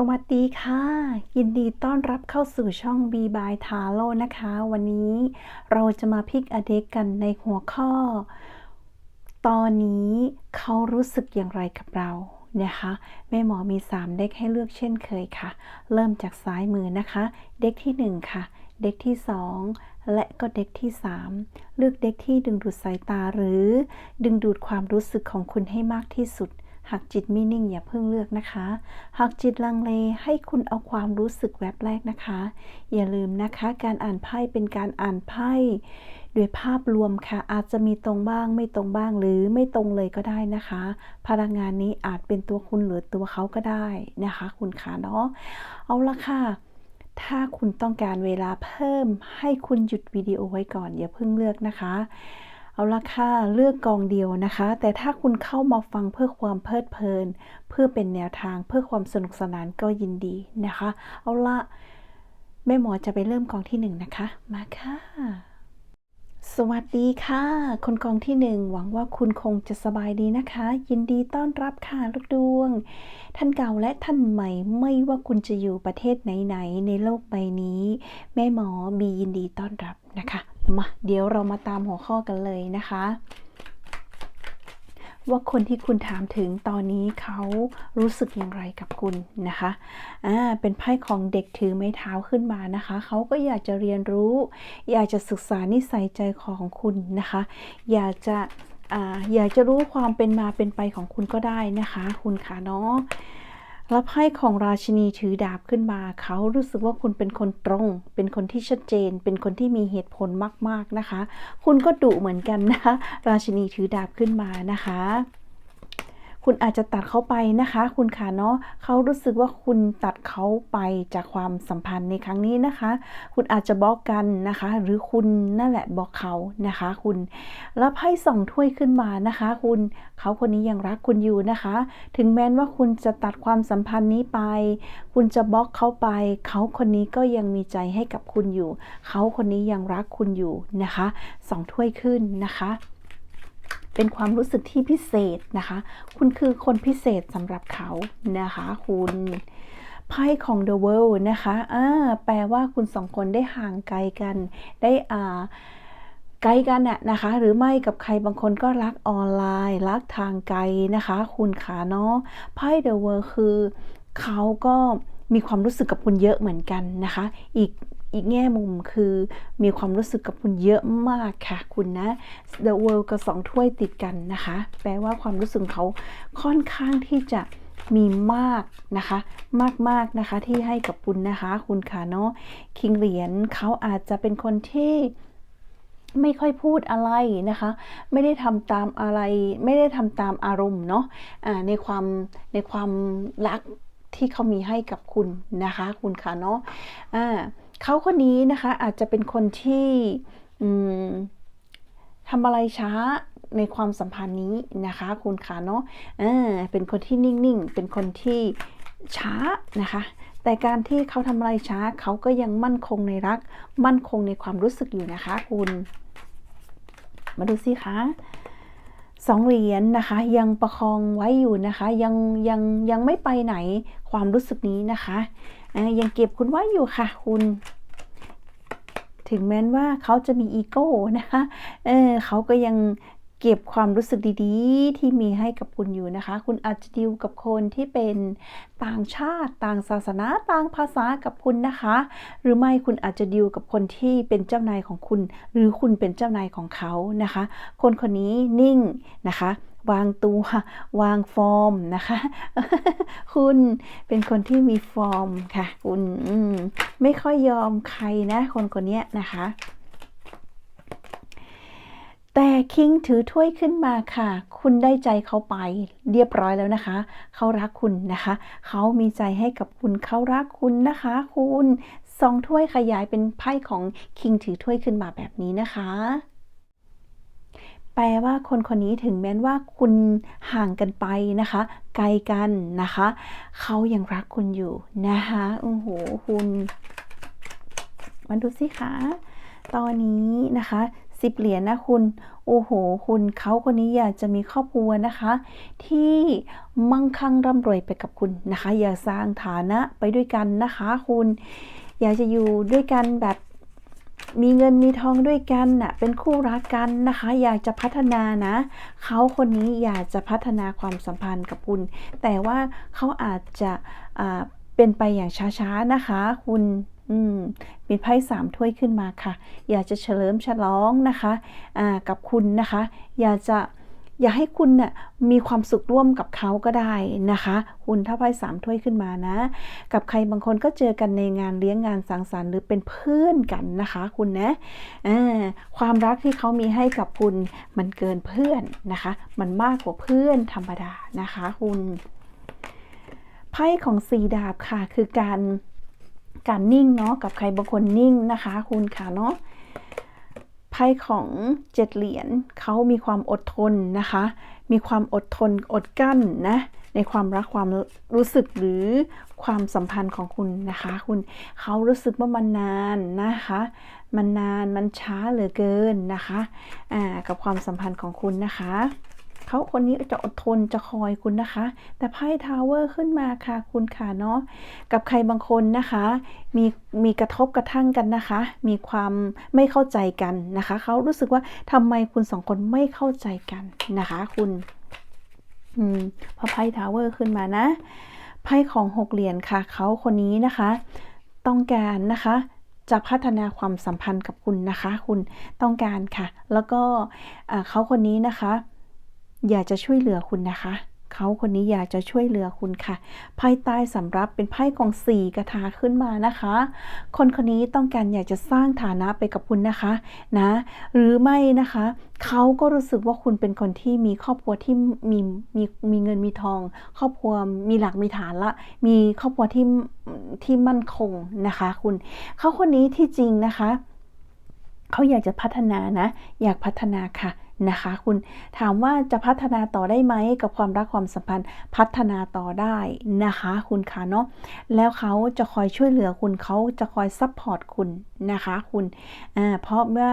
สวัสดีค่ะ ยินดีต้อนรับเข้าสู่ช่อง B by t a r o นะคะ วันนี้เราจะมาพิกอเด็กกันในหัวข้อ ตอนนี้เขารู้สึกอย่างไรกับเรานะคะแม่หมอมี 3 เด็กให้เลือกเช่นเคยค่ะ เริ่มจากซ้ายมือนะคะ เด็กที่ 1 ค่ะ เด็กที่ 2 และก็เด็กที่ 3 เลือกเด็กที่ดึงดูดสายตาหรือ ดึงดูดความรู้สึกของคุณให้มากที่สุด หากจิตไม่นิ่งอย่าเพิ่งเลือกนะคะ หากจิตลังเลให้คุณเอาความรู้สึกแวบแรกนะคะ อย่าลืมนะคะ การอ่านไพ่เป็นการอ่านไพ่ด้วยภาพรวมค่ะ อาจจะมีตรงบ้างไม่ตรงบ้างหรือไม่ตรงเลยก็ได้นะคะ พลังงานนี้อาจเป็นตัวคุณหรือตัวเขาก็ได้นะคะ คุณขาเนาะเอาละค่ะถ้าคุณต้องการเวลาเพิ่มให้คุณหยุดวิดีโอไว้ก่อน อย่าเพิ่งเลือกนะคะ เอาละค่ะเลือกกองเดียวนะคะ แต่ถ้าคุณเข้ามาฟังเพื่อความเพลิดเพลิน เพื่อเป็นแนวทางเพื่อความสนุกสนานก็ยินดีนะคะ เอาละแม่หมอจะไปเริ่มกองที่หนึ่งนะคะ มาค่ะ สวัสดีค่ะ คนกองที่หนึ่งหวังว่าคุณคงจะสบายดีนะคะ ยินดีต้อนรับค่ะลูกดวง ท่านเก่าและท่านใหม่ไม่ว่าคุณจะอยู่ประเทศไหนๆในโลกใบนี้ แม่หมอบียินดีต้อนรับนะคะ มาเดี๋ยวเรามาตามหัวข้อกันเลยนะคะ ว่าคนที่คุณถามถึงตอนนี้เขารู้สึกอย่างไรกับคุณนะคะอ่าเป็นไพ่ของเด็กถือไม้เท้าขึ้นมานะคะ เขาก็อยากจะเรียนรู้ อยากจะศึกษานิสัยใจคอของคุณนะคะ อยากจะอ่าอยากจะรู้ความเป็นมาเป็นไปของคุณก็ได้นะคะ คุณค่ะเนาะ แล้วไพ่ของราชินีถือดาบขึ้นมา เขารู้สึกว่าคุณเป็นคนตรง เป็นคนที่ชัดเจน เป็นคนที่มีเหตุผลมาก ๆ นะคะ คุณก็ดุเหมือนกันนะคะราชินีถือดาบขึ้นมานะคะ คุณอาจจะตัดเขาไปนะคะ คุณค่ะเนาะเขารู้สึกว่าคุณตัดเขาไปจากความสัมพันธ์ในครั้งนี้นะคะ คุณอาจจะบล็อกกันนะคะ หรือคุณนั่นแหละบล็อกเขานะคะ คุณแล้วไพ่สองถ้วยขึ้นมานะคะ คุณเขาคนนี้ยังรักคุณอยู่นะคะ ถึงแม้ว่าคุณจะตัดความสัมพันธ์นี้ไป คุณจะบล็อกเขาไปเขาคนนี้ก็ยังมีใจให้กับคุณอยู่ เขาคนนี้ยังรักคุณอยู่นะคะสองถ้วยขึ้นนะคะ เป็นความรู้สึกที่พิเศษนะคะ คุณคือคนพิเศษสำหรับเขานะคะคุณไพ่ของ The World นะคะอ่าแปลว่าคุณสองคนได้ห่างไกลกัน ได้อ่าไกลกันน่ะนะคะ หรือไม่กับใครบางคนก็รักออนไลน์ รักทางไกลนะคะ คุณขาเนาะไพ่ The World คือเขาก็มีความรู้สึกกับคุณเยอะเหมือนกันนะคะ อีก อีกแง่มุมคือมีความรู้สึกกับคุณเยอะมากค่ะคุณนะ The World กับสองถ้วยติดกันนะคะ แปลว่าความรู้สึกเขาค่อนข้างที่จะมีมากนะคะ มากๆนะคะที่ให้กับคุณนะคะ คุณค่ะเนาะคิงเหรียญเขาอาจจะเป็นคนที่ไม่ค่อยพูดอะไรนะคะ ไม่ได้ทำตามอะไร ไม่ได้ทำตามอารมณ์เนาะะในความในความรักที่เขามีให้กับคุณนะคะ คุณค่ะเนาะะ เขาคนนี้นะคะอาจจะเป็นคนที่ทำอะไรช้าในความสัมพันธ์นี้นะคะ คุณค่ะเนาะะเป็นคนที่นิ่งๆ เป็นคนที่ช้านะคะ แต่การที่เขาทำอะไรช้าเขาก็ยังมั่นคงในรัก มั่นคงในความรู้สึกอยู่นะคะ คุณ มาดูสิคะสองเหรียญนนะคะ ยังประคองไว้อยู่นะคะ ยังยังยังไม่ไปไหนความรู้สึกนี้นะคะ ยังเก็บคุณไว้อยู่ค่ะ คุณถึงแม้ว่าเขาจะมีอีโก้นะคะ เออเขาก็ยังเก็บความรู้สึกดีๆ ที่มีให้กับคุณอยู่นะคะ คุณอาจจะดิวกับคนที่เป็นต่างชาติ ต่างศาสนา ต่างภาษากับคุณนะคะ หรือไม่คุณอาจจะดิวกับคนที่เป็นเจ้านายของคุณ หรือคุณเป็นเจ้านายของเขานะคะ คนคนนี้นิ่งนะคะ วางตัว วางฟอร์มนะคะ คุณเป็นคนที่มีฟอร์มค่ะ คุณไม่ค่อยยอมใครนะ คนคนนี้นะคะ แต่คิงถือถ้วยขึ้นมาค่ะ คุณได้ใจเขาไปเรียบร้อยแล้วนะคะ เขารักคุณนะคะ เขามีใจให้กับคุณเขารักคุณนะคะ คุณสองถ้วยขยายเป็นไพ่ของคิงถือถ้วยขึ้นมาแบบนี้นะคะ แปลว่าคนคนนี้ถึงแม้ว่าคุณห่างกันไปนะคะ ไกลกันนะคะ เขายังรักคุณอยู่นะคะโอ้โหคุณมาดูสิคะตอนนี้นะคะสิบเหรียญนะคุณ โอ้โห คุณเขาคนนี้อยากจะมีครอบครัวนะคะ ที่มั่งคั่งร่ำรวยไปกับคุณนะคะ อยากสร้างฐานะไปด้วยกันนะคะ คุณ อยากจะอยู่ด้วยกันแบบ มีเงินมีทองด้วยกันน่ะเป็นคู่รักกันนะคะ อยากจะพัฒนานะ เขาคนนี้อยากจะพัฒนาความสัมพันธ์กับคุณ แต่ว่าเขาอาจจะอ่าเป็นไปอย่างช้าๆนะคะ คุณอืมมีไพ่สามถ้วยขึ้นมาค่ะ อยากจะเฉลิมฉลองนะคะอ่ากับคุณนะคะ อยากจะ อยากให้คุณน่ะมีความสุขร่วมกับเขาก็ได้นะคะคุณถ้าไพ่สามถ้วยขึ้นมานะ กับใครบางคนก็เจอกันในงานเลี้ยงงานสังสรรค์หรือเป็นเพื่อนกันนะคะ คุณนะอความรักที่เขามีให้กับคุณมันเกินเพื่อนนะคะ มันมากกว่าเพื่อนธรรมดานะคะ คุณไพ่ของสีดาบค่ะ คือการการนิ่งเนาะกับใครบางคนนิ่งนะคะ คุณค่ะเนาะ ไพ่ของเจ็ดเหรียญเขามีความอดทนนะคะ มีความอดทนอดกั้นนะ ในความรักความรู้สึกหรือความสัมพันธ์ของคุณนะคะ คุณเขารู้สึกว่ามันนานนะคะ มันนานมันช้าเหลือเกินนะคะ อ่า กับความสัมพันธ์ของคุณนะคะ เขาคนนี้จะอดทนจะคอยคุณนะคะ แต่ไพ่ทาวเวอร์ขึ้นมาค่ะคุณค่ะเนาะกับใครบางคนนะคะ มีมีกระทบกระทั่งกันนะคะ มีความไม่เข้าใจกันนะคะ เขารู้สึกว่าทำไมคุณสองคนไม่เข้าใจกันนะคะ คุณอืมพอไพ่ทาวเวอร์ขึ้นมานะไพ่ของหกเหรียญค่ะ เขาคนนี้นะคะ ต้องการนะคะจะพัฒนาความสัมพันธ์กับคุณนะคะ คุณต้องการค่ะ แล้วก็เขาคนนี้นะคะ อยากจะช่วยเหลือคุณนะคะ เขาคนนี้อยากจะช่วยเหลือคุณค่ะ ไพ่ใต้สำรับเป็นไพ่กองสี่กระทาขึ้นมานะคะ คนคนนี้ต้องการอยากจะสร้างฐานะไปกับคุณนะคะนะ หรือไม่นะคะเขาก็รู้สึกว่าคุณเป็นคนที่มีครอบครัวที่มีมีมีเงินมีทอง ครอบครัวมีหลักมีฐานละ มีครอบครัวที่ที่มั่นคงนะคะ คุณเขาคนนี้ที่จริงนะคะเขาอยากจะพัฒนานะ อยากพัฒนาค่ะ นะคะ คุณถามว่าจะพัฒนาต่อได้ไหมกับความรักความสัมพันธ์พัฒนาต่อได้นะคะ คุณคะเนาะแล้วเขาจะคอยช่วยเหลือคุณเขาจะคอยซัพพอร์ตคุณนะคะคุณเพราะเมื่อ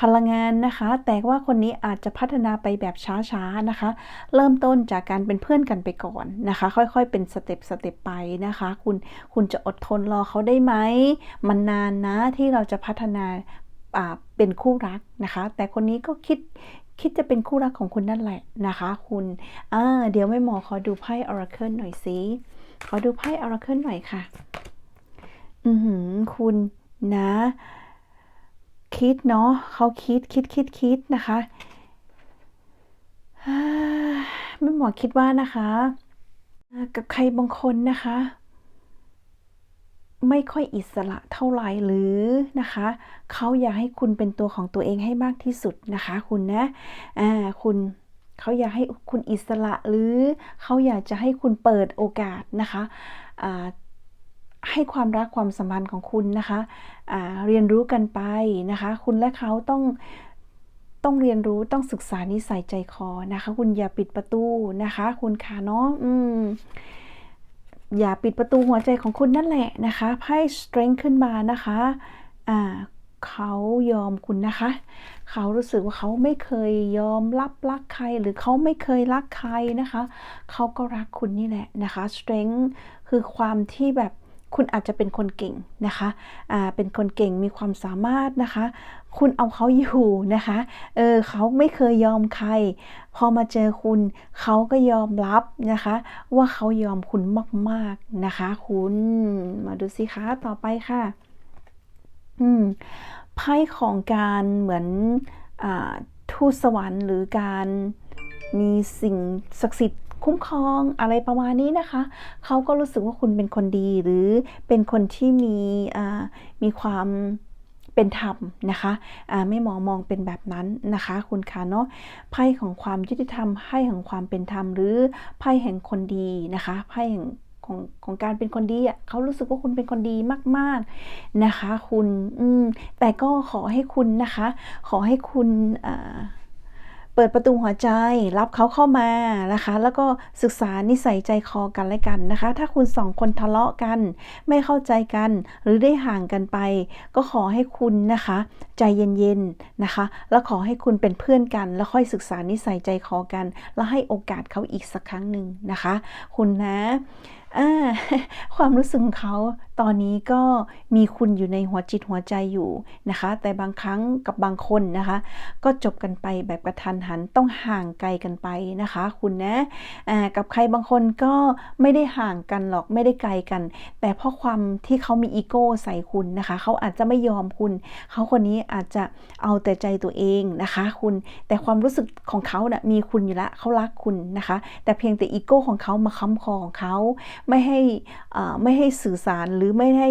พลังงานนะคะ แต่ว่าคนนี้อาจจะพัฒนาไปแบบช้าๆนะคะ เริ่มต้นจากการเป็นเพื่อนกันไปก่อนนะคะ ค่อยๆเป็นสเต็ปสเต็ปไปนะคะ คุณคุณจะอดทนรอเขาได้ไหมมันนานนะที่เราจะพัฒนาเป็นคู่รักนะคะ แต่คนนี้ก็คิด คิดจะเป็นคู่รักของคุณนั่นแหละนะคะ คุณอ่าเดี๋ยวไม่หมอขอดูไพ่ Oracle หน่อยสิขอดูไพ่ Oracle หน่อยค่ะ อือหือ คุณนะ คิดเนาะเขาคิดคิดคิดคิดนะคะไม่หมอคิดว่านะคะ กับใครบางคนนะคะ ไม่ค่อยอิสระเท่าไหร่หรือนะคะเขาอยากให้คุณเป็นตัวของตัวเองให้มากที่สุดนะคะ คุณนะอ่าคุณเขาอยากให้คุณอิสระหรือเขาอยากจะให้คุณเปิดโอกาสนะคะอ่าให้ความรักความสัมพันธ์ของคุณนะคะเรียนรู้กันไปนะคะ คุณและเขาต้องต้องเรียนรู้ต้องศึกษานิสัยใจคอนะคะ คุณอย่าปิดประตูนะคะ คุณค่ะเนาะอืม อย่าปิดประตูหัวใจของคุณนั่นแหละนะคะไพ่ strength ขึ้นมานะคะอ่าเขายอมคุณนะคะ เขารู้สึกว่าเขาไม่เคยยอมรับรักใคร หรือเขาไม่เคยรักใครนะคะ เขาก็รักคุณนี่แหละนะคะ strength คือความที่แบบ คุณอาจจะเป็นคนเก่งนะคะอ่าเป็นคนเก่งมีความสามารถนะคะ คุณเอาเขาอยู่นะคะ เออเขาไม่เคยยอมใคร พอมาเจอคุณเขาก็ยอมรับนะคะ ว่าเขายอมคุณมากๆนะคะ คุณ มาดูสิคะต่อไปค่ะ อืม ไพ่ของการเหมือนอ่าทูตสวรรค์หรือการมีสิ่งศักดิ์สิทธิ์ คุ้มครองอะไรประมาณนี้นะคะ เขาก็รู้สึกว่าคุณเป็นคนดีหรือเป็นคนที่มีมีความเป็นธรรมนะคะะไม่มองมองเป็นแบบนั้นนะคะ คุณคะเนาะไพ่ของความยุติธรรมไพ่ของความเป็นธรรม หรือไพ่แห่งคนดีนะคะไพ่แห่งของของการเป็นคนดีอะเขารู้สึกว่าคุณเป็นคนดีมาก ๆนะคะ คุณอืมแต่ก็ขอให้คุณนะคะ ขอให้คุณเเปิดประตูหัวใจ รับเขาเข้ามานะคะ แล้วก็ศึกษานิสัยใจคอกันและกันนะคะ ถ้าคุณสองคนทะเลาะกัน ไม่เข้าใจกัน หรือได้ห่างกันไป ก็ขอให้คุณนะคะ ใจเย็นๆนะคะ แล้วขอให้คุณเป็นเพื่อนกัน แล้วค่อยศึกษานิสัยใจคอกัน แล้วให้โอกาสเขาอีกสักครั้งหนึ่งนะคะ คุณนะความรู้สึกของเขา ตอนนี้ก็มีคุณอยู่ในหัวจิตหัวใจอยู่นะคะ แต่บางครั้งกับบางคนนะคะ ก็จบกันไปแบบกระทันหันต้องห่างไกลกันไปนะคะ คุณนะกับใครบางคนก็ไม่ได้ห่างกันหรอกไม่ได้ไกลกัน แต่เพราะความที่เขามีอีโก้ใส่คุณนะคะ เขาอาจจะไม่ยอมคุณ เขาคนนี้อาจจะเอาแต่ใจตัวเองนะคะ คุณแต่ความรู้สึกของเขาเนะ่ะมีคุณอยู่แล้วเขารักคุณนะคะ แต่เพียงแต่อีโก้ของเขามาค้ำคอของเขาไม่ให้อ่าไม่ให้สื่อสารหรือไม่ให้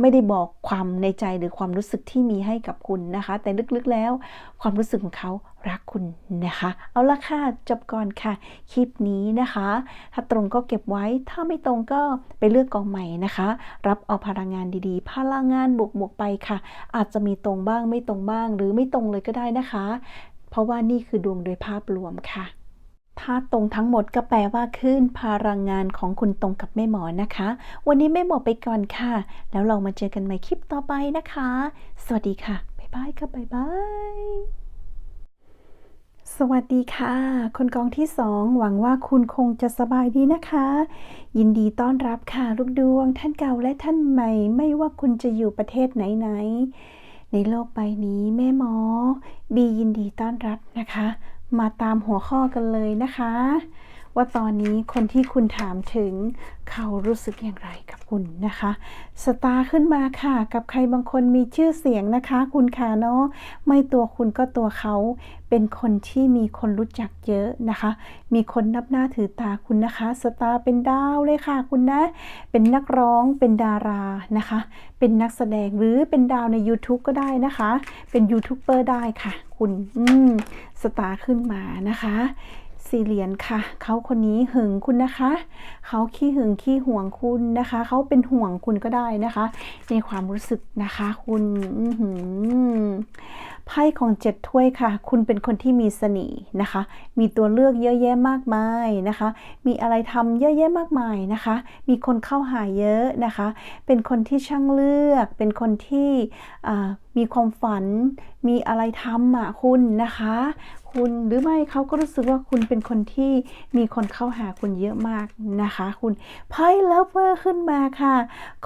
ไม่ได้บอกความในใจหรือความรู้สึกที่มีให้กับคุณนะคะ แต่ลึกๆแล้ว ความรู้สึกของเขารักคุณนะคะ เอาละค่ะจบก่อนค่ะ คลิปนี้นะคะ ถ้าตรงก็เก็บไว้ถ้าไม่ตรงก็ไปเลือกกองใหม่นะคะ รับเอาพลังงานดีๆ พลังงานบวกๆไปค่ะ อาจจะมีตรงบ้างไม่ตรงบ้าง หรือไม่ตรงเลยก็ได้นะคะ เพราะว่านี่คือดวงโดยภาพรวมค่ะ ถ้าตรงทั้งหมดก็แปลว่าขึ้นพลังงานของคุณตรงกับแม่หมอนะคะ วันนี้แม่หมอไปก่อนค่ะ แล้วเรามาเจอกันใหม่คลิปต่อไปนะคะ สวัสดีค่ะ บ๊ายบายค่ะ บ๊ายบายสวัสดีค่ะ คนกองที่สองหวังว่าคุณคงจะสบายดีนะคะ ยินดีต้อนรับค่ะ ลูกดวง ท่านเก่าและท่านใหม่ ไม่ว่าคุณจะอยู่ประเทศไหนๆในโลกใบนี้แม่หมอ บียินดีต้อนรับนะคะ มาตามหัวข้อกันเลยนะคะ ว่าตอนนี้คนที่คุณถามถึงเขารู้สึกอย่างไรกับคุณนะคะสตาร์ขึ้นมาค่ะ กับใครบางคนมีชื่อเสียงนะคะ คุณค่ะเนาะไม่ตัวคุณก็ตัวเขา เป็นคนที่มีคนรู้จักเยอะนะคะ มีคนนับหน้าถือตาคุณนะคะสตาร์เป็นดาวเลยค่ะคุณนะ เป็นนักร้องเป็นดารานะคะ เป็นนักแสดงหรือเป็นดาวใน YouTube ก็ได้นะคะ เป็นยูทูบเบอร์ได้ค่ะ คุณอืม สตาร์ขึ้นมานะคะสี่เหรียญค่ะ เขาคนนี้หึงคุณนะคะ เขาขี้หึงขี้ห่วงคุณนะคะ เขาเป็นห่วงคุณก็ได้นะคะ ในความรู้สึกนะคะ คุณ ไพ่ของเจ็ดถ้วยค่ะ คุณเป็นคนที่มีเสน่ห์นะคะ มีตัวเลือกเยอะแยะมากมายนะคะ มีอะไรทำเยอะแยะมากมายนะคะ มีคนเข้าหาเยอะนะคะ เป็นคนที่ช่างเลือก เป็นคนที่มีความฝัน มีอะไรทำอะคุณนะคะ คุณหรือไม่เขาก็รู้สึกว่าคุณเป็นคนที่มีคนเข้าหาคุณเยอะมากนะคะ คุณไพ่เลิฟเวอร์ขึ้นมาค่ะ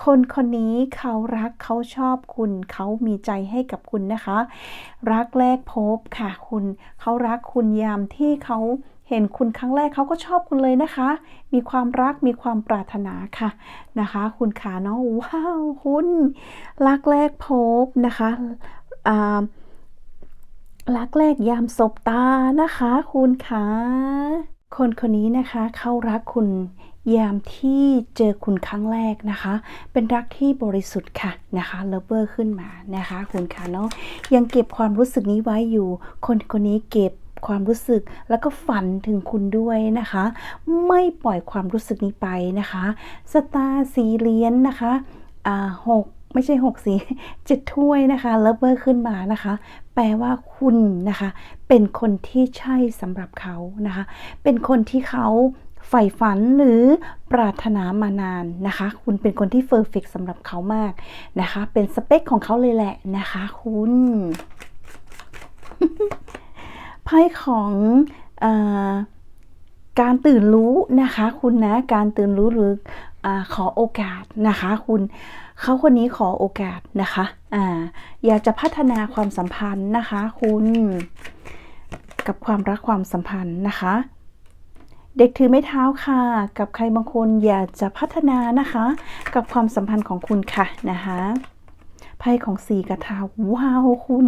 คนคนนี้เขารักเขาชอบคุณ เขามีใจให้กับคุณนะคะ รักแรกพบค่ะ คุณเขารักคุณยามที่เขาเห็นคุณครั้งแรกเขาก็ชอบคุณเลยนะคะ มีความรักมีความปรารถนาค่ะนะคะ คุณขาเนาะว้าวคุณรักแรกพบนะคะรักแรกยามสบตานะคะ คุณคะคนคนนี้นะคะเขารักคุณ ยามที่เจอคุณครั้งแรกนะคะ เป็นรักที่บริสุทธิ์ค่ะนะคะเลิฟเวอร์ขึ้นมานะคะคุณคะเนาะยังเก็บความรู้สึกนี้ไว้อยู่ คนคนนี้เก็บความรู้สึกแล้วก็ฝันถึงคุณด้วยนะคะ ไม่ปล่อยความรู้สึกนี้ไปนะคะสตาร์สีเหรียญนะคะอ่าหกไม่ใช่หกสีเจ็ดถ้วยนะคะเลิฟเวอร์ขึ้นมานะคะ แปลว่าคุณนะคะ เป็นคนที่ใช่สำหรับเขานะคะ เป็นคนที่เขา ใฝ่ฝันหรือปรารถนามานานนะคะ คุณเป็นคนที่เฟอร์เฟกสำหรับเขามากนะคะ เป็นสเปคของเขาเลยแหละนะคะ คุณไพ่ของอการตื่นรู้นะคะ คุณนะการตื่นรู้หรืออขอโอกาสนะคะ คุณเขาคนนี้ขอโอกาสนะคะออยากจะพัฒนาความสัมพันธ์นะคะ คุณกับความรักความสัมพันธ์นะคะ เด็กถือไม้เท้าค่ะ กับใครบางคนอยากจะพัฒนานะคะ กับความสัมพันธ์ของคุณค่ะนะคะไพ่ของสี่กระทาว้าวคุณ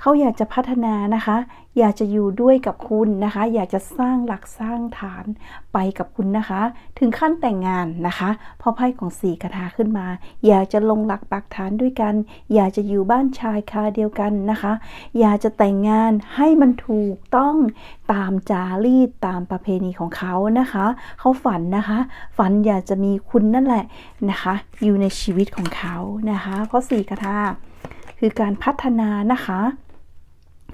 เขาอยากจะพัฒนานะคะ อยากจะอยู่ด้วยกับคุณนะคะ อยากจะสร้างหลักสร้างฐานไปกับคุณนะคะ ถึงขั้นแต่งงานนะคะเพราะไพ่ของสีกระทาขึ้นมา อยากจะลงหลักปักฐานด้วยกัน อยากจะอยู่บ้านชายคาเดียวกันนะคะ อยากจะแต่งงานให้มันถูกต้องตามจารีตตามประเพณีของเขานะคะ เขาฝันนะคะ ฝันอยากจะมีคุณนั่นแหละนะคะ อยู่ในชีวิตของเขานะคะ เพราะสีกระทาคือการพัฒนานะคะ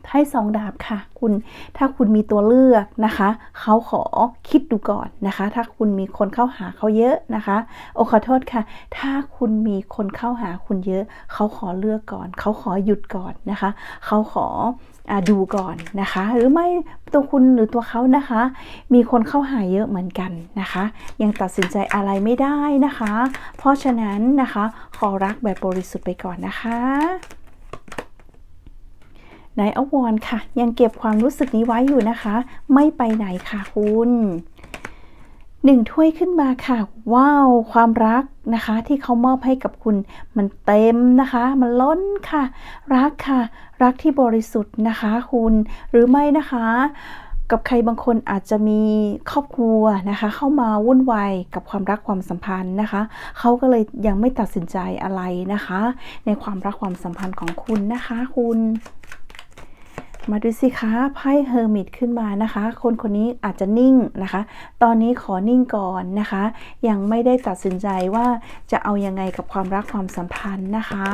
ไพ่สองดาบค่ะ คุณถ้าคุณมีตัวเลือกนะคะ เขาขอคิดดูก่อนนะคะ ถ้าคุณมีคนเข้าหาเขาเยอะนะคะโอขอโทษค่ะ ถ้าคุณมีคนเข้าหาคุณเยอะ เขาขอเลือกก่อน เขาขอหยุดก่อนนะคะ เขาขออดูก่อนนะคะ หรือไม่ตัวคุณหรือตัวเขานะคะ มีคนเข้าหาเยอะเหมือนกันนะคะ ยังตัดสินใจอะไรไม่ได้นะคะ เพราะฉะนั้นนะคะ ขอรักแบบบริสุทธิ์ไปก่อนนะคะ นายอวอนค่ะ ยังเก็บความรู้สึกนี้ไว้อยู่นะคะ ไม่ไปไหนค่ะคุณหนึ่งถ้วยขึ้นมาค่ะ ว้าว ความรักนะคะ ที่เขามอบให้กับคุณ มันเต็มนะคะ มันล้นค่ะ รักค่ะ รักที่บริสุทธิ์นะคะ คุณ หรือไม่นะคะ กับใครบางคนอาจจะมีครอบครัวนะคะ เข้ามาวุ่นวายกับความรักความสัมพันธ์นะคะ เขาก็เลยยังไม่ตัดสินใจอะไรนะคะ ในความรักความสัมพันธ์ของคุณนะคะ คุณ มาดูสิคะไพ่เฮอร์มิตขึ้นมานะคะ คนคนนี้อาจจะนิ่งนะคะ ตอนนี้ขอนิ่งก่อนนะคะ ยังไม่ได้ตัดสินใจว่าจะเอายังไงกับความรักความสัมพันธ์นะคะ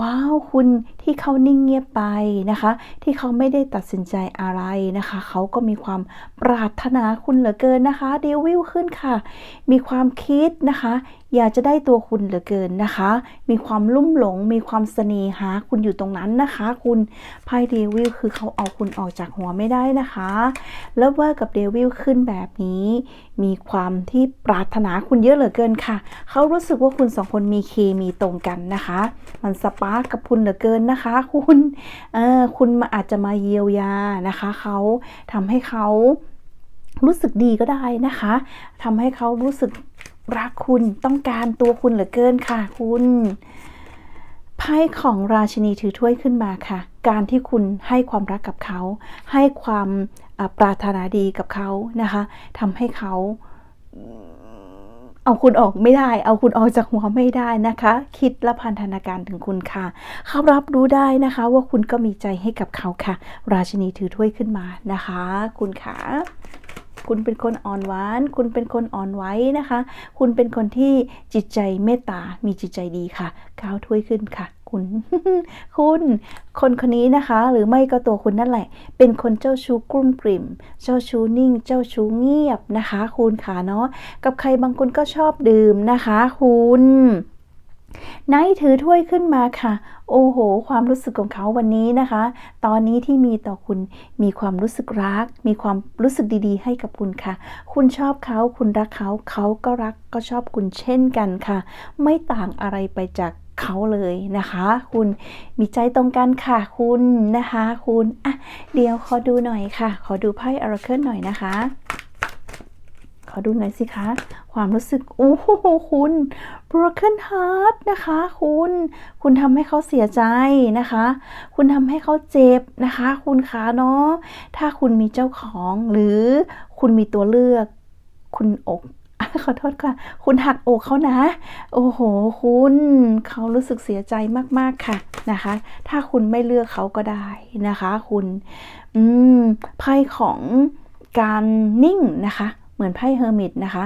ว้าวคุณที่เขานิ่งเงียบไปนะคะ ที่เขาไม่ได้ตัดสินใจอะไรนะคะ เขาก็มีความปรารถนาคุณเหลือเกินนะคะเดวิลขึ้นค่ะ มีความคิดนะคะอยากจะได้ตัวคุณเหลือเกินนะคะ มีความลุ่มหลง มีความเสน่หาคุณอยู่ตรงนั้นนะคะ คุณไพ่เดวิลคือเขาเอาคุณออกจากหัวไม่ได้นะคะ แล้วว่ากับเดวิลขึ้นแบบนี้ มีความที่ปรารถนาคุณเยอะเหลือเกินค่ะ เขารู้สึกว่าคุณสองคนมีเคมีตรงกันนะคะ มันสปาร์กกับคุณเหลือเกินนะคะ คุณเออคุณมาอาจจะมาเยียวยานะคะ เขาทำให้เขารู้สึกดีก็ได้นะคะทำให้เขารู้สึก รักคุณต้องการตัวคุณเหลือเกินค่ะ คุณไพ่ของราชินีถือถ้วยขึ้นมาค่ะ การที่คุณให้ความรักกับเขา ให้ความปรารถนาดีกับเขานะคะทำให้เขาเอาคุณออกไม่ได้ เอาคุณออกจากหัวไม่ได้นะคะ คิดและพันธนาการถึงคุณค่ะ เขารับรู้ได้นะคะ ว่าคุณก็มีใจให้กับเขาค่ะ ราชินีถือถ้วยขึ้นมานะคะ คุณขา คุณเป็นคนอ่อนหวาน คุณเป็นคนอ่อนไหวนะคะ คุณเป็นคนที่จิตใจเมตตา มีจิตใจดีค่ะก้าวถ้วยขึ้นค่ะ คุณ คุณ คนคนนี้นะคะ หรือไม่ก็ตัวคุณนั่นแหละ เป็นคนเจ้าชู้กลุ้มกลิ่ม เจ้าชู้นิ่ง เจ้าชู้เงียบนะคะ คุณค่ะเนาะ กับใครบางคนก็ชอบดื่มนะคะ คุณ ไนท์ถือถ้วยขึ้นมาค่ะ โอ้โห ความรู้สึกของเขาวันนี้นะคะ ตอนนี้ที่มีต่อคุณมีความรู้สึกรัก มีความรู้สึกดีๆ ให้กับคุณค่ะ คุณชอบเขาคุณรักเขาเขาก็รักก็ชอบคุณเช่นกันค่ะ ไม่ต่างอะไรไปจากเขาเลยนะคะ คุณมีใจตรงกันค่ะ คุณนะคะ คุณอะเดี๋ยวขอดูหน่อยค่ะ ขอดูไพ่อราเคิลหน่อยนะคะ ขอดูหน่อยสิคะ ความรู้สึก โอ้โหคุณ broken heart นะคะ คุณ คุณทำให้เขาเสียใจนะคะ คุณทำให้เขาเจ็บนะคะ คุณคะเนาะ ถ้าคุณมีเจ้าของหรือคุณมีตัวเลือก คุณอกขอโทษค่ะ คุณหักอกเขานะ โอ้โห คุณ เขารู้สึกเสียใจมาก ๆ ค่ะนะคะ ถ้าคุณไม่เลือกเขาก็ได้นะคะ คุณ อืม ไพ่ของการนิ่งนะคะ เหมือนไพ่เฮอร์มิตนะคะ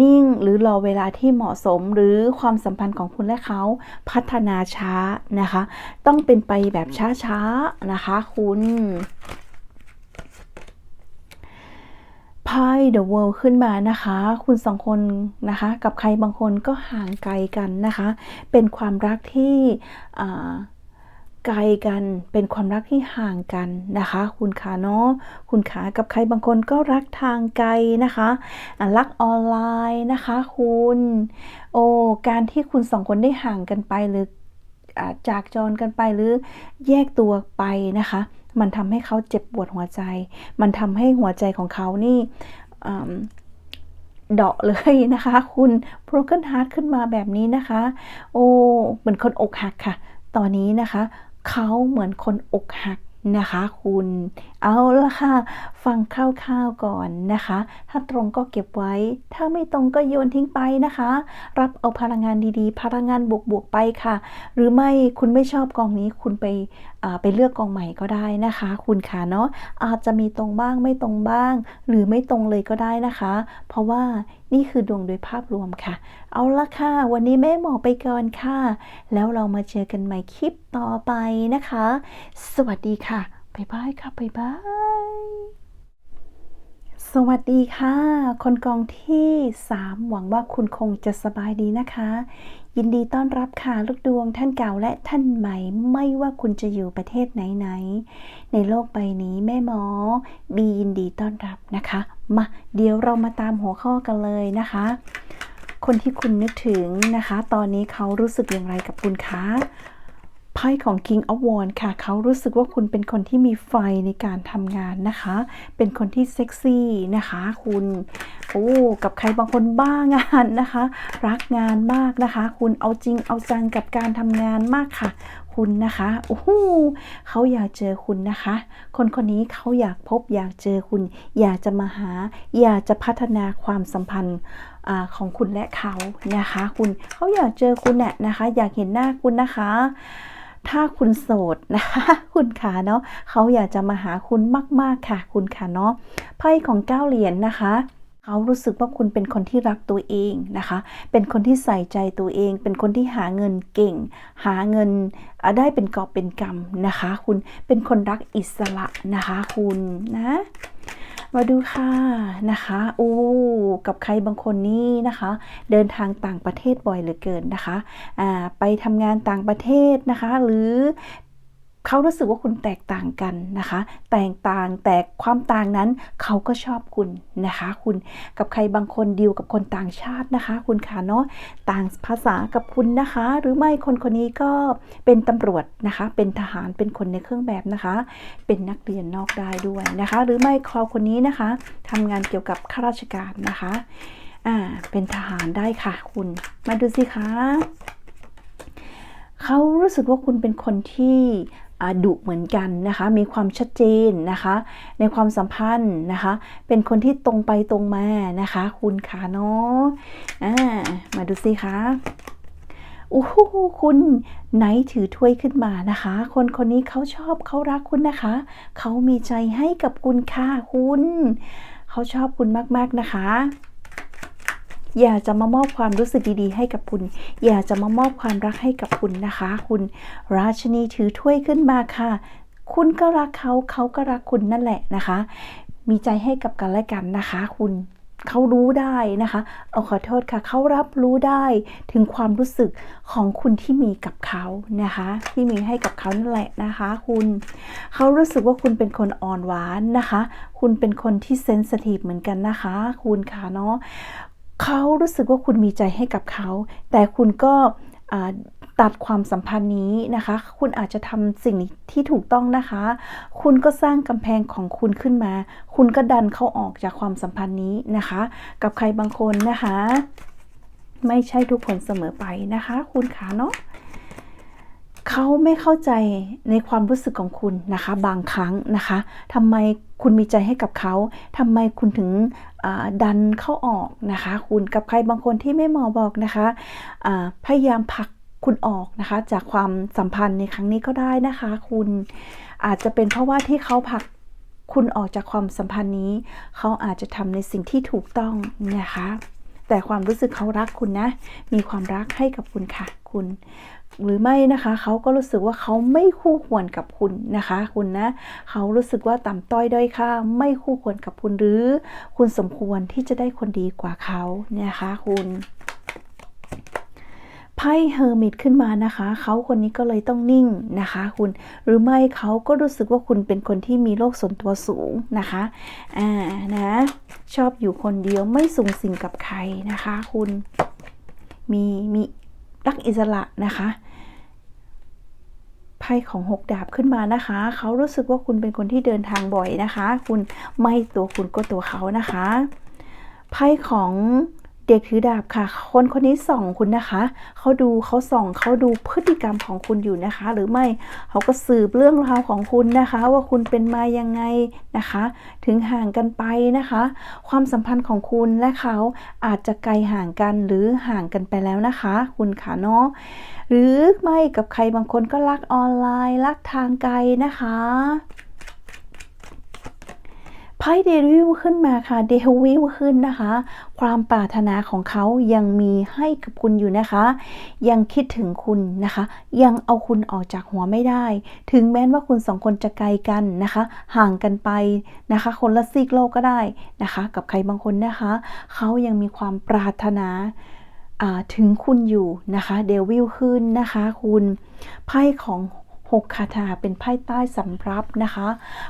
นิ่งหรือรอเวลาที่เหมาะสมหรือความสัมพันธ์ของคุณและเขาพัฒนาช้านะคะ ต้องเป็นไปแบบช้าๆนะคะ คุณไพ่ The World ขึ้นมานะคะ คุณสองคนนะคะ กับใครบางคนก็ห่างไกลกันนะคะ เป็นความรักที่ ไกลกันเป็นความรักที่ห่างกันนะคะ คุณขาเนาะคุณขากับใครบางคนก็รักทางไกลนะคะรักออนไลน์นะคะคุณ โอ้การที่คุณสองคนได้ห่างกันไปหรือจากจรกันไปหรือแยกตัวไปนะคะ มันทำให้เขาเจ็บปวดหัวใจ มันทำให้หัวใจของเขานี่เดาะเลยนะคะ คุณ broken heart ขึ้นมาแบบนี้นะคะ โอ้เหมือนคนอกหักค่ะ ตอนนี้นะคะ เขาเหมือนคนอกหักนะคะคุณเอาละค่ะ ฟังคร่าวๆก่อนนะคะ ถ้าตรงก็เก็บไว้ ถ้าไม่ตรงก็โยนทิ้งไปนะคะ รับเอาพลังงานดีๆ พลังงานบวกๆไปค่ะ หรือไม่คุณไม่ชอบกองนี้คุณไปไปเลือกกองใหม่ก็ได้นะคะ คุณคะเนาะอาจจะมีตรงบ้างไม่ตรงบ้าง หรือไม่ตรงเลยก็ได้นะคะ เพราะว่านี่คือดวงโดยภาพรวมค่ะ เอาละค่ะ วันนี้แม่หมอไปก่อนค่ะ แล้วเรามาเจอกันใหม่คลิปต่อไปนะคะ สวัสดีค่ะบ๊ายบายค่ะบ๊ายบายสวัสดีค่ะ คนกองที่ 3 หวังว่าคุณคงจะสบายดีนะคะ ยินดีต้อนรับค่ะลูกดวงท่านเก่าและท่านใหม่ ไม่ว่าคุณจะอยู่ประเทศไหนๆในโลกใบนี้แม่หมอ บียินดีต้อนรับนะคะ มาเดี๋ยวเรามาตามหัวข้อกันเลยนะคะ คนที่คุณนึกถึงนะคะ ตอนนี้เขารู้สึกอย่างไรกับคุณคะ ไพ่ของ King of Wands ค่ะ เขารู้สึกว่าคุณเป็นคนที่มีไฟในการทำงานนะคะ เป็นคนที่เซ็กซี่นะคะ คุณโอ้กับใครบางคนบ้างานนะคะ รักงานมากนะคะ คุณเอาจริงเอาจังกับการทำงานมากค่ะ คุณนะคะโอ้โหเขาอยากเจอคุณนะคะ คนคนนี้เขาอยากพบอยากเจอคุณ อยากจะมาหา อยากจะพัฒนาความสัมพันธ์อของคุณและเขานะคะ คุณเขาอยากเจอคุณน่ะนะคะ อยากเห็นหน้าคุณนะคะ ถ้าคุณโสดนะคะคุณขาเนาะเขาอยากจะมาหาคุณมาก ๆ ค่ะ คุณขาเนาะไพ่ของเก้าเหรียญนะคะเขารู้สึกว่าคุณเป็นคนที่รักตัวเองนะคะ เป็นคนที่ใส่ใจตัวเอง เป็นคนที่หาเงินเก่ง หาเงินได้เป็นกอบเป็นกำนะคะ คุณเป็นคนรักอิสระนะคะ คุณนะ มาดูค่ะนะคะโอ้กับใครบางคนนี่นะคะ เดินทางต่างประเทศบ่อยเหลือเกินนะคะอ่าไปทำงานต่างประเทศนะคะ หรือ เขารู้สึกว่าคุณแตกต่างกันนะคะ แตกต่างแต่ความต่างนั้นเขาก็ชอบคุณนะคะ คุณกับใครบางคนดีลกับคนต่างชาตินะคะ คุณค่ะเนาะต่างภาษากับคุณนะคะ หรือไม่คนคนนี้ก็เป็นตำรวจนะคะ เป็นทหารเป็นคนในเครื่องแบบนะคะ เป็นนักเรียนนอกได้ด้วยนะคะ หรือไม่คราคนนี้นะคะทำงานเกี่ยวกับข้าราชการนะคะอ่าเป็นทหารได้ค่ะ คุณมาดูสิคะเขารู้สึกว่าคุณเป็นคนที่ ดุเหมือนกันนะคะ มีความชัดเจนนะคะ ในความสัมพันธ์นะคะ เป็นคนที่ตรงไปตรงมานะคะ คุณขาเนาะอ่ามาดูสิคะโอ้โหคุณไหนถือถ้วยขึ้นมานะคะ คนคนนี้เขาชอบเขารักคุณนะคะ เขามีใจให้กับคุณค่ะคุณ เขาชอบคุณมากๆนะคะ อยากจะมามอบความรู้สึกดีๆ ให้กับคุณ อยากจะมามอบความรักให้กับคุณนะคะ คุณราชนีถือถ้วยขึ้นมาค่ะ คุณก็รักเขาเขาก็รักคุณนั่นแหละนะคะ มีใจให้กับกันและกันนะคะ คุณเขารู้ได้นะคะ เอาขอโทษค่ะ เขารับรู้ได้ถึงความรู้สึกของคุณที่มีกับเขานะคะ ที่มีให้กับเขานั่นแหละนะคะ คุณ เขารู้สึกว่าคุณเป็นคนอ่อนหวานนะคะ คุณเป็นคนที่เซนสทีฟเหมือนกันนะคะ คุณค่ะเนาะ เขารู้สึกว่าคุณมีใจให้กับเขา แต่คุณก็ตัดความสัมพันธ์นี้นะคะ คุณอาจจะทำสิ่งที่ถูกต้องนะคะ คุณก็สร้างกำแพงของคุณขึ้นมา คุณก็ดันเขาออกจากความสัมพันธ์นี้นะคะ กับใครบางคนนะคะ ไม่ใช่ทุกคนเสมอไปนะคะ คุณขาเนาะเขาไม่เข้าใจในความรู้สึกของคุณนะคะ บางครั้งนะคะทำไมคุณมีใจให้กับเขาทำไมคุณถึง ดันเข้าออกนะคะ คุณกับใครบางคนที่ไม่หมอบอกนะคะพยายามผลักคุณออกนะคะ จากความสัมพันธ์ในครั้งนี้ก็ได้นะคะ คุณอาจจะเป็นเพราะว่าที่เขาผลักคุณออกจากความสัมพันธ์นี้ เขาอาจจะทำในสิ่งที่ถูกต้องนะคะ แต่ความรู้สึกเขารักคุณนะ มีความรักให้กับคุณค่ะ คุณ หรือไม่นะคะเขาก็รู้สึกว่าเขาไม่คู่ควรกับคุณนะคะ คุณนะเขารู้สึกว่าต่ำต้อยด้อยค่าไม่คู่ควรกับคุณหรือ คุณสมควรที่จะได้คนดีกว่าเขาเนี่ยคะคุณ ไพ่เฮอร์มิตขึ้นมานะคะ เขาคนนี้ก็เลยต้องนิ่งนะคะ คุณหรือไม่เขาก็รู้สึกว่าคุณเป็นคนที่มีโลกส่วนตัวสูงนะคะอ่านะชอบอยู่คนเดียวไม่สูงสิงกับใครนะคะ คุณมีมีรักอิสระนะคะไพ่ของหกดาบขึ้นมานะคะ เขารู้สึกว่าคุณเป็นคนที่เดินทางบ่อยนะคะ คุณไม่ตัวคุณก็ตัวเขานะคะไพ่ของ เด็กถือดาบค่ะ คนคนนี้ส่องคุณนะคะเขาดูเขาส่องเขาดูพฤติกรรมของคุณอยู่นะคะ หรือไม่เขาก็สืบเรื่องราวของคุณนะคะ ว่าคุณเป็นมายังไงนะคะ ถึงห่างกันไปนะคะ ความสัมพันธ์ของคุณและเขาอาจจะไกลห่างกันหรือห่างกันไปแล้วนะคะ คุณขาเนาะหรือไม่กับใครบางคนก็รักออนไลน์รักทางไกลนะคะ ไพ่เดวิลขึ้นมาค่ะเดวิลขึ้นนะคะ ความปรารถนาของเขายังมีให้กับคุณอยู่นะคะ ยังคิดถึงคุณนะคะ ยังเอาคุณออกจากหัวไม่ได้ ถึงแม้ว่าคุณสองคนจะไกลกันนะคะ ห่างกันไปนะคะ คนละซีกโลกก็ได้นะคะ กับใครบางคนนะคะ เขายังมีความปรารถนาอ่าถึงคุณอยู่นะคะเดวิลขึ้นนะคะ คุณไพ่ของ หกคาถาเป็นไพ่ใต้สำรับนะคะ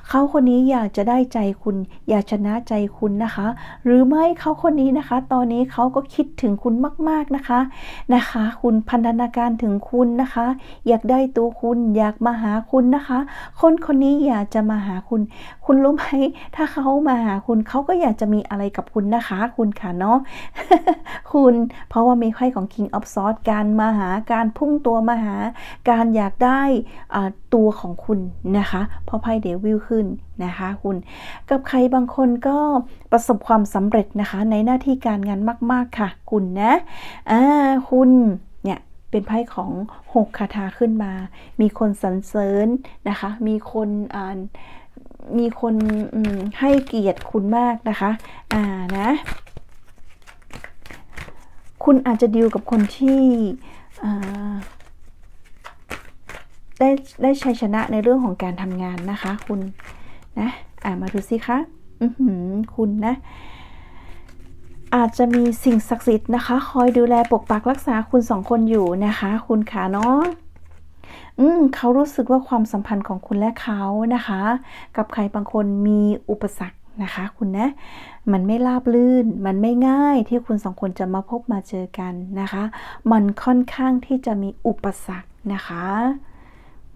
เขาคนนี้อยากจะได้ใจคุณ อยากชนะใจคุณนะคะ หรือไม่เขาคนนี้นะคะ ตอนนี้เขาก็คิดถึงคุณมาก ๆนะคะนะคะ คุณพันธนาการถึงคุณนะคะ อยากได้ตัวคุณอยากมาหาคุณนะคะ คนคนนี้อยากจะมาหาคุณ คุณรู้ไหมถ้าเขามาหาคุณเขาก็อยากจะมีอะไรกับคุณนะคะ คุณค่ะเนาะคุณเพราะว่ามีไพ่ของ King of Swords การมาหาการพุ่งตัวมาหา การอยากได้ตัวของคุณนะคะพราะไพ่เดวิลขึ้นนะคะคุณกับใครบางคนก็ประสบความสำเร็จนะคะในหน้าที่การงานมาก ๆ ค่ะ คุณนะอ่าคุณเนี่ยเป็นไพ่ของหกคาถาขึ้นมา มีคนสรรเสริญนะคะ มีคนอ่ามีคนให้เกียรติคุณมากนะคะ อ่านะ คุณอาจจะดีลกับคนที่อ่า ได้ได้ชัยชนะในเรื่องของการทำงานนะคะ คุณนะอ่ามาดูสิคะอือหือคุณนะ อาจจะมีสิ่งศักดิ์สิทธิ์นะคะ คอยดูแลปกปักรักษาคุณสองคนอยู่นะคะ คุณขาเนาะอืมเขารู้สึกว่าความสัมพันธ์ของคุณและเขานะคะ กับใครบางคนมีอุปสรรคนะคะคุณนะ มันไม่ราบลื่น มันไม่ง่ายที่คุณสองคนจะมาพบมาเจอกันนะคะ มันค่อนข้างที่จะมีอุปสรรคนะคะ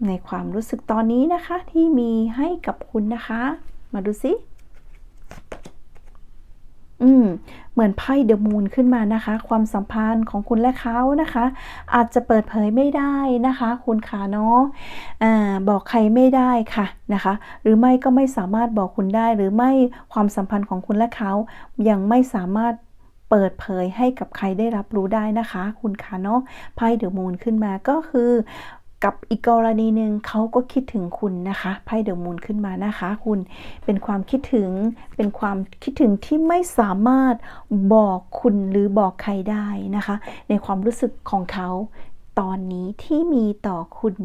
ในความรู้สึกตอนนี้นะคะ ที่มีให้กับคุณนะคะ มาดูสิอืมเหมือนไพ่เดอะมูนขึ้นมานะคะ ความสัมพันธ์ของคุณและเขานะคะ อาจจะเปิดเผยไม่ได้นะคะ คุณขาเนาะอ่าบอกใครไม่ได้ค่ะนะคะ หรือไม่ก็ไม่สามารถบอกคุณได้ หรือไม่ความสัมพันธ์ของคุณและเขายังไม่สามารถเปิดเผยให้กับใครได้รับรู้ได้นะคะ คุณขาเนาะไพ่เดอะมูนขึ้นมาก็คือ กับอีกกรณีหนึ่งเขาก็คิดถึงคุณนะคะไพ่เดอะมูนขึ้นมานะคะ คุณเป็นความคิดถึงเป็นความคิดถึงที่ไม่สามารถบอกคุณหรือบอกใครได้นะคะ ในความรู้สึกของเขา ตอนนี้ที่มีต่อคุณ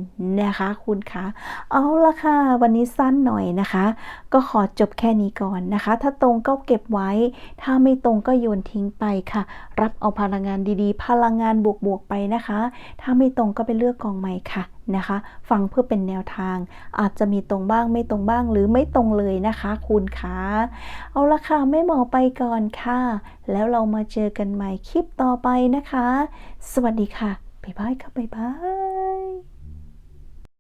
นะคะคุณคะ เอาละค่ะ วันนี้สั้นหน่อยนะคะ ก็ขอจบแค่นี้ก่อนนะคะ ถ้าตรงก็เก็บไว้ ถ้าไม่ตรงก็โยนทิ้งไปค่ะ รับเอาพลังงานดีๆ พลังงานบวกๆไปนะคะ ถ้าไม่ตรงก็ไปเลือกกองใหม่ค่ะนะคะ ฟังเพื่อเป็นแนวทาง อาจจะมีตรงบ้างไม่ตรงบ้างหรือไม่ตรงเลยนะคะ คุณคะเอาละค่ะไม่หมอไปก่อนค่ะ แล้วเรามาเจอกันใหม่คลิปต่อไปนะคะ สวัสดีค่ะ บายครับบายบาย